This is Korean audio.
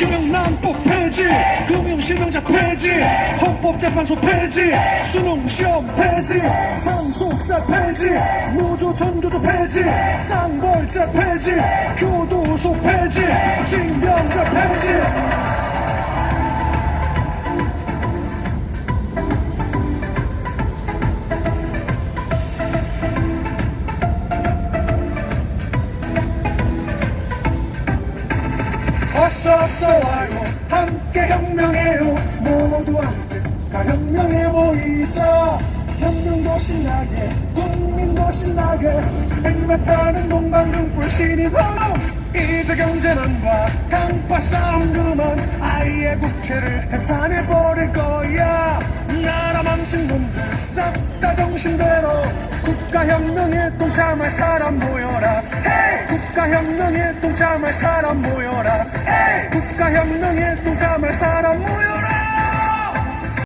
김영란법 폐지 금융실명자 폐지 헌법재판소 폐지 수능시험 폐지 상속세 폐지 노조 전교조 폐지 쌍벌제 폐지 교도소 폐지 징병제 폐지 와요. 함께 혁명해요. 모두 함께. 다 혁명해 보이자. 혁명도 신나게 국민도 신나게. 백마타는 동방등불 신이 바로 이제 경제난과 강파 싸움 그만 아예 국회를 해산해버릴 거야. 나라 망친 놈들 싹 다 정신대로 국가혁명에 동참할 사람 모여라 동참할 사람 모여라. 국가혁명에 동참할 사람 모여라